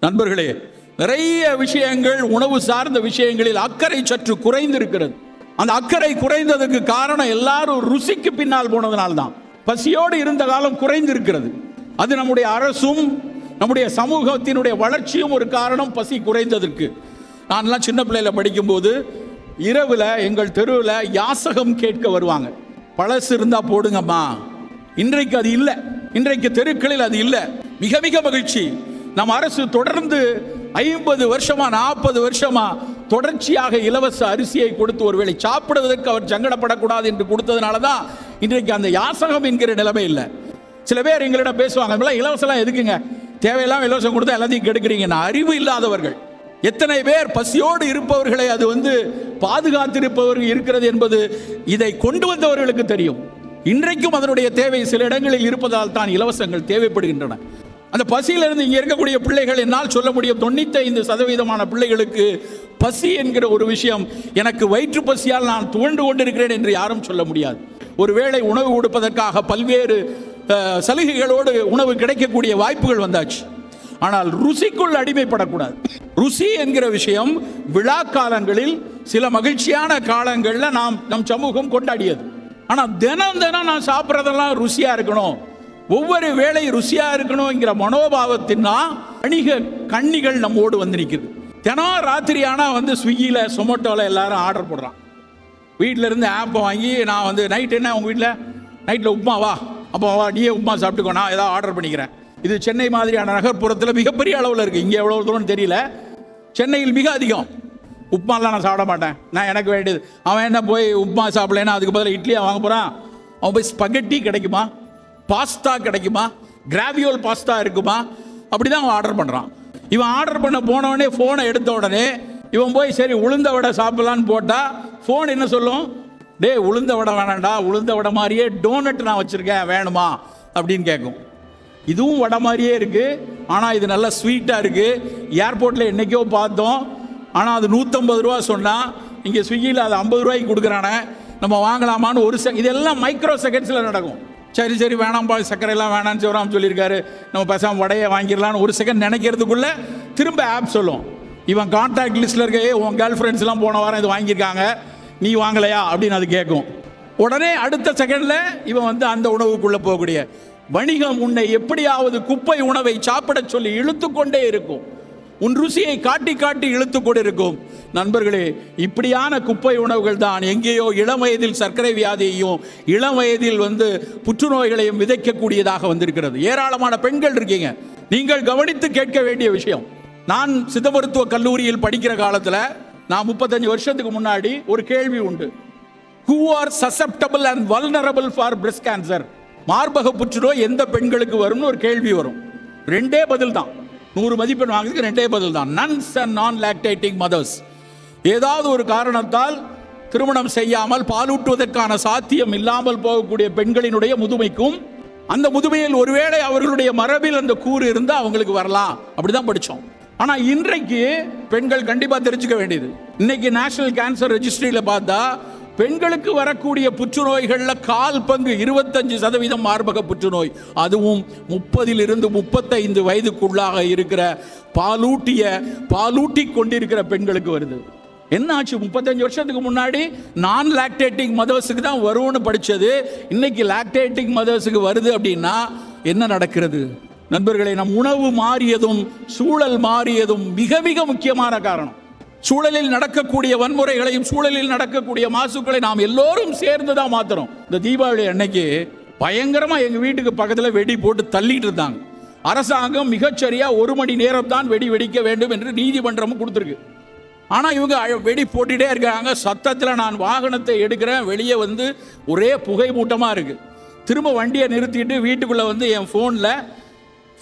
நண்பர்களே நிறைய விஷயங்கள் உணவு சார்ந்த விஷயங்களில் அக்கறை சற்று குறைந்திருக்கிறது. அந்த அக்கறை குறைந்ததுக்கு காரணம் எல்லாரும் ருசிக்கு பின்னால் போனதுனால தான் பசியோடு இருந்த காலம் குறைந்திருக்கிறது. அது நம்முடைய அரசும் நம்முடைய சமூகத்தினுடைய வளர்ச்சியும் ஒரு காரணம் பசி குறைந்ததற்கு. நான்லாம் சின்ன பிள்ளையில படிக்கும்போது இரவில் எங்கள் தெருவில் யாசகம் கேட்க வருவாங்க. பழசு இருந்தா போடுங்கம்மா. இன்றைக்கு அது இல்லை. இன்றைக்கு தெருக்களில் அது இல்லை. மிக மிக மகிழ்ச்சி. நம் அரசு தொடர்ந்து ஐம்பது வருஷமா நாற்பது வருஷமா தொடர்ச்சியாக இலவச அரிசியை கொடுத்து ஒருவேளை சாப்பிடுவதற்கு அவர் சங்கடப்படக்கூடாது என்று கொடுத்ததுனால தான் இன்றைக்கு அந்த யாசகம் என்கிற நிலைமை இல்லை. சில பேர் எங்களிடம் பேசுவாங்க இலவசம்லாம் எதுக்குங்க? தேவையில்லாம இலவசம் கொடுத்தா எல்லாத்தையும் கெடுக்கிறீங்க நான் அறிவு இல்லாதவர்கள். எத்தனை பேர் பசியோடு இருப்பவர்களை அது வந்து பாதுகாத்திருப்பவர்கள் இருக்கிறது என்பது இதை கொண்டு வந்தவர்களுக்கு தெரியும். இன்றைக்கும் அதனுடைய தேவை சில இடங்களில் இருப்பதால் தான் இலவசங்கள் தேவைப்படுகின்றன. அந்த பசியிலிருந்து இங்கே இருக்கக்கூடிய பிள்ளைகள் என்னால் சொல்ல முடியும். தொண்ணூத்தைந்து சதவீதமான பிள்ளைகளுக்கு பசி என்கிற ஒரு விஷயம் எனக்கு வயிற்று பசியால் நான் துவண்டு கொண்டிருக்கிறேன் என்று யாரும் சொல்ல முடியாது. ஒருவேளை உணவு கொடுப்பதற்காக பல்வேறு சலுகைகளோடு உணவு கிடைக்கக்கூடிய வாய்ப்புகள் வந்தாச்சு. ஆனால் ருசிக்குள் அடிமைப்படக்கூடாது. ருசி என்கிற விஷயம் விழா காலங்களில் சில மகிழ்ச்சியான காலங்களில் நாம் நம் சமூகம் கொண்டாடியது. ஆனால் தினம் தினம் நான் சாப்பிட்றதெல்லாம் ருசியாக இருக்கணும். ஒவ்வொரு வேளை ருசியாக இருக்கணுங்கிற மனோபாவத்தினா வணிக கண்ணிகள் நம்மோடு வந்து நிற்கிறது தினம் ராத்திரி ஆனால் வந்து ஸ்விக்கியில் சொமோட்டோவில் எல்லாரும் ஆர்டர் போடுறான். வீட்டில் இருந்து ஆப்பை வாங்கி நான் வந்து நைட் என்ன உங்கள் வீட்டில் நைட்டில் உப்புமாவா அப்போ வா நீயே உப்மா சாப்பிட்டுக்கோ நான் ஏதாவது ஆர்டர் பண்ணிக்கிறேன். இது சென்னை மாதிரியான நகர்ப்புறத்தில் மிகப்பெரிய அளவில் இருக்குது இங்கே எவ்வளோ தூரம்னு தெரியல. சென்னையில் மிக அதிகம். உப்புமாலாம் நான் சாப்பிட மாட்டேன். நான் எனக்கு வேண்டியது. அவன் என்ன போய் உப்புமா சாப்பிடலன்னா அதுக்கு பதிலாக இட்லியா வாங்க போகிறான் அவன் போய் ஸ்பகட்டி கிடைக்குமா? பாஸ்தா கிடைக்குமா? கிராவியோல் பாஸ்தா இருக்குமா? அப்படி தான் அவன் ஆர்டர் பண்ணுறான் இவன் ஆர்டர் பண்ண போனவனே ஃபோனை எடுத்த உடனே இவன் போய் சரி உளுந்த வடை சாப்பிடலான்னு போட்டால் ஃபோன் என்ன சொல்லும்? டேய் உளுந்த வடை வேணாண்டா உளுந்த வடை மாதிரியே டோனட் நான் வச்சுருக்கேன் வேணுமா? அப்படின்னு கேட்கும் இதுவும் வடை மாதிரியே இருக்குது ஆனால் இது நல்லா ஸ்வீட்டாக இருக்குது ஏர்போர்ட்டில் என்றைக்கோ பார்த்தோம். ஆனால் அது நூற்றம்பது ரூபா சொன்னால் இங்கே ஸ்விக்கியில் அது ஐம்பது ரூபாய்க்கு கொடுக்குறானே நம்ம வாங்கலாமான்னு ஒரு செக் இதெல்லாம் மைக்ரோ செகண்ட்ஸில் நடக்கும். சரி சரி வேணாம்பா சர்க்கரையெல்லாம் வேணாம்னு சிவராம் சொல்லியிருக்காரு. நம்ம பேசாமல் வடையை வாங்கிடலான்னு ஒரு செகண்ட் நினைக்கிறதுக்குள்ளே திரும்ப ஆப் சொல்லும். இவன் கான்டாக்ட் லிஸ்ட்டில் இருக்க உன் கேர்ள் ஃப்ரெண்ட்ஸ்லாம் போன வாரம் இது வாங்கியிருக்காங்க நீ வாங்கலையா? அப்படின்னு அது கேட்கும் உடனே அடுத்த செகண்டில் இவன் வந்து அந்த உணவுக்குள்ளே போகக்கூடிய. வணிகம் உன்னை எப்படியாவது குப்பை உணவை சாப்பிடச் சொல்லி இழுத்து கொண்டே இருக்கும். உன் ருசியை காட்டி காட்டி இழுத்து கொண்டிருக்கும். நண்பர்களே இப்படியான குப்பை உணவுகள் தான் எங்கேயோ இளம் வயதில் சர்க்கரை வியாதியையும் இளம் வயதில் வந்து புற்றுநோய்களையும் விதைக்கக்கூடியதாக வந்திருக்கிறது. ஏராளமான பெண்கள் இருக்கீங்க. நீங்கள் கவனித்து கேட்க வேண்டிய விஷயம். நான் சித்த மருத்துவ கல்லூரியில் படிக்கிற காலத்தில் நான் முப்பத்தஞ்சு வருஷத்துக்கு முன்னாடி ஒரு கேள்வி உண்டு. Who are susceptible and vulnerable for breast cancer மார்பக புற்றுநோய் எந்த பெண்களுக்கு வரும்னு ஒரு கேள்வி வரும். ரெண்டே பதில் தான். நூறு மதிப்பெண் வாங்குறதுக்கு ரெண்டே பதில் தான் nuns and non lactating mothers ஏதாவது ஒரு காரணத்தால் திருமணம் செய்யாமல் பாலூட்டுவதற்கான சாத்தியம் இல்லாமல் போகக்கூடிய பெண்களினுடைய முதுமைக்கும் அந்த முதுமையில் ஒருவேளை அவர்களுடைய மரபில் அந்த கூறு இருந்தால் அவங்களுக்கு வரலாம். அப்படிதான் படித்தோம் ஆனால் இன்றைக்கு பெண்கள் கண்டிப்பாக தெரிஞ்சுக்க வேண்டியது. இன்னைக்கு நேஷனல் கேன்சர் ரெஜிஸ்ட்ரியில் பார்த்தா பெண்களுக்கு வரக்கூடிய புற்றுநோய்களில் கால் பங்கு இருபத்தஞ்சு சதவீதம் மார்பக புற்றுநோய். அதுவும் முப்பதிலிருந்து முப்பத்தைந்து வயதுக்குள்ளாக இருக்கிற பாலூட்டிய பாலூட்டி கொண்டிருக்கிற பெண்களுக்கு வருது. என்ன ஆச்சு? முப்பத்தஞ்சு வருஷத்துக்கு முன்னாடி நான் லாக்டேட்டிங் மதர்ஸுக்கு தான் வரும்னு படித்தது இன்னைக்கு லாக்டேட்டிங் மதர்ஸுக்கு வருது அப்படின்னா என்ன நடக்கிறது? நண்பர்களை நம் உணவு மாறியதும் சூழல் மாறியதும் மிக மிக முக்கியமான காரணம். சூழலில் நடக்கக்கூடிய வன்முறைகளையும் சூழலில் நடக்கக்கூடிய மாசுக்களை நாம் எல்லோரும் சேர்ந்து தான் மாத்துறோம். இந்த தீபாவளி அன்னைக்கு பயங்கரமா எங்க வீட்டுக்கு பக்கத்துல வெடி போட்டு தள்ளிட்டு இருந்தாங்க. அரசாங்கம் மிகச்சரியா ஒரு மணி நேரம் தான் வெடி வெடிக்க வேண்டும் என்று நீதிமன்றமும் கொடுத்துருக்கு. ஆனால் இவங்க அழ- வெடி போட்டுட்டே இருக்காங்க. சத்தத்தில் நான் வாகனத்தை எடுக்கிறேன் வெளியே வந்து ஒரே புகை இருக்குது திரும்ப வண்டியை நிறுத்திட்டு வீட்டுக்குள்ளே வந்து என் ஃபோனில்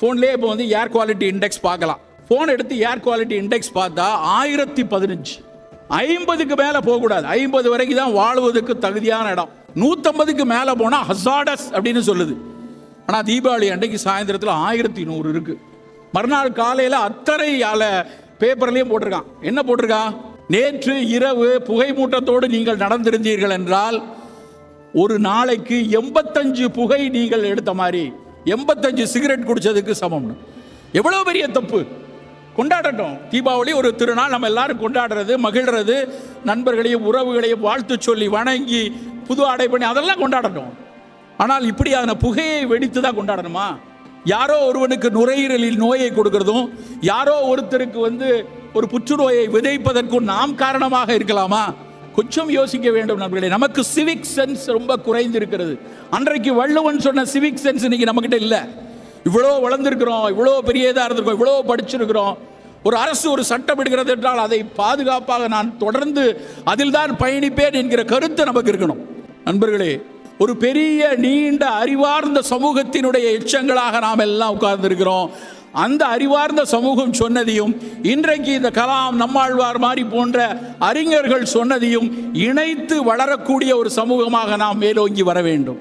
ஃபோன்லேயே இப்போ வந்து ஏர் குவாலிட்டி இண்டெக்ஸ் பார்க்கலாம். ஃபோன் எடுத்து ஏர் குவாலிட்டி இண்டெக்ஸ் பார்த்தா ஆயிரத்தி பதினஞ்சு. ஐம்பதுக்கு மேலே போகக்கூடாது. ஐம்பது வரைக்கும் தான் வாழ்வதற்கு தகுதியான இடம். நூற்றம்பதுக்கு மேலே போனால் ஹசாடஸ் அப்படின்னு சொல்லுது. ஆனால் தீபாவளி அன்றைக்கு சாயந்தரத்தில் ஆயிரத்தி நூறு இருக்குது மறுநாள் காலையில் அத்தனை ஆல பேப்பர்லேயும் போட்டிருக்கான். என்ன போட்டிருக்கான் நேற்று இரவு புகை மூட்டத்தோடு நீங்கள் நடந்திருந்தீர்கள் என்றால் ஒரு நாளைக்கு எண்பத்தஞ்சு புகை நீங்கள் எடுத்த மாதிரி எண்பத்தஞ்சு சிகரெட் குடித்ததுக்கு சமம்னு. எவ்வளோ பெரிய தப்பு? கொண்டாடட்டும். தீபாவளி ஒரு திருநாள் நம்ம எல்லாரும் கொண்டாடுறது மகிழ்றது நண்பர்களையும் உறவுகளையும் வாழ்த்து சொல்லி வணங்கி புது ஆடை பண்ணி அதெல்லாம் கொண்டாடட்டும். ஆனால் இப்படி அதனை புகையை வெடித்து தான் கொண்டாடணுமா? யாரோ ஒருவனுக்கு நுரையீரலில் நோயை கொடுக்கறதும் யாரோ ஒருத்தருக்கு வந்து ஒரு புற்றுநோயை விதைப்பதற்கும் நாம் காரணமாக இருக்கலாமா? கொஞ்சம் யோசிக்க வேண்டும் நண்பர்களே. நமக்கு சிவிக் சென்ஸ் ரொம்ப குறைந்து இருக்கிறது அன்றைக்கு வள்ளுவன் சொன்ன சிவிக் சென்ஸ் இன்னைக்கு நம்மகிட்ட இல்லை. இவ்வளோ வளர்ந்துருக்கிறோம் இவ்வளோ பெரிய இதாக இருந்திருக்கோம் இவ்வளோ படிச்சிருக்கிறோம். ஒரு அரசு ஒரு சட்டம் எடுக்கிறது என்றால் அதை பாதுகாப்பாக நான் தொடர்ந்து அதில் தான் பயணிப்பேன் என்கிற கருத்து நமக்கு இருக்கணும். நண்பர்களே ஒரு பெரிய நீண்ட அறிவார்ந்த சமூகத்தினுடைய எச்சங்களாக நாம் எல்லாம் உட்கார்ந்துருக்கிறோம். அந்த அறிவார்ந்த சமூகம் சொன்னதையும் இன்றைக்கு இந்த கலாம் நம்மாழ்வார் மாதிரி போன்ற அறிஞர்கள் சொன்னதையும் இணைத்து வளரக்கூடிய ஒரு சமூகமாக நாம் மேலோங்கி வர வேண்டும்.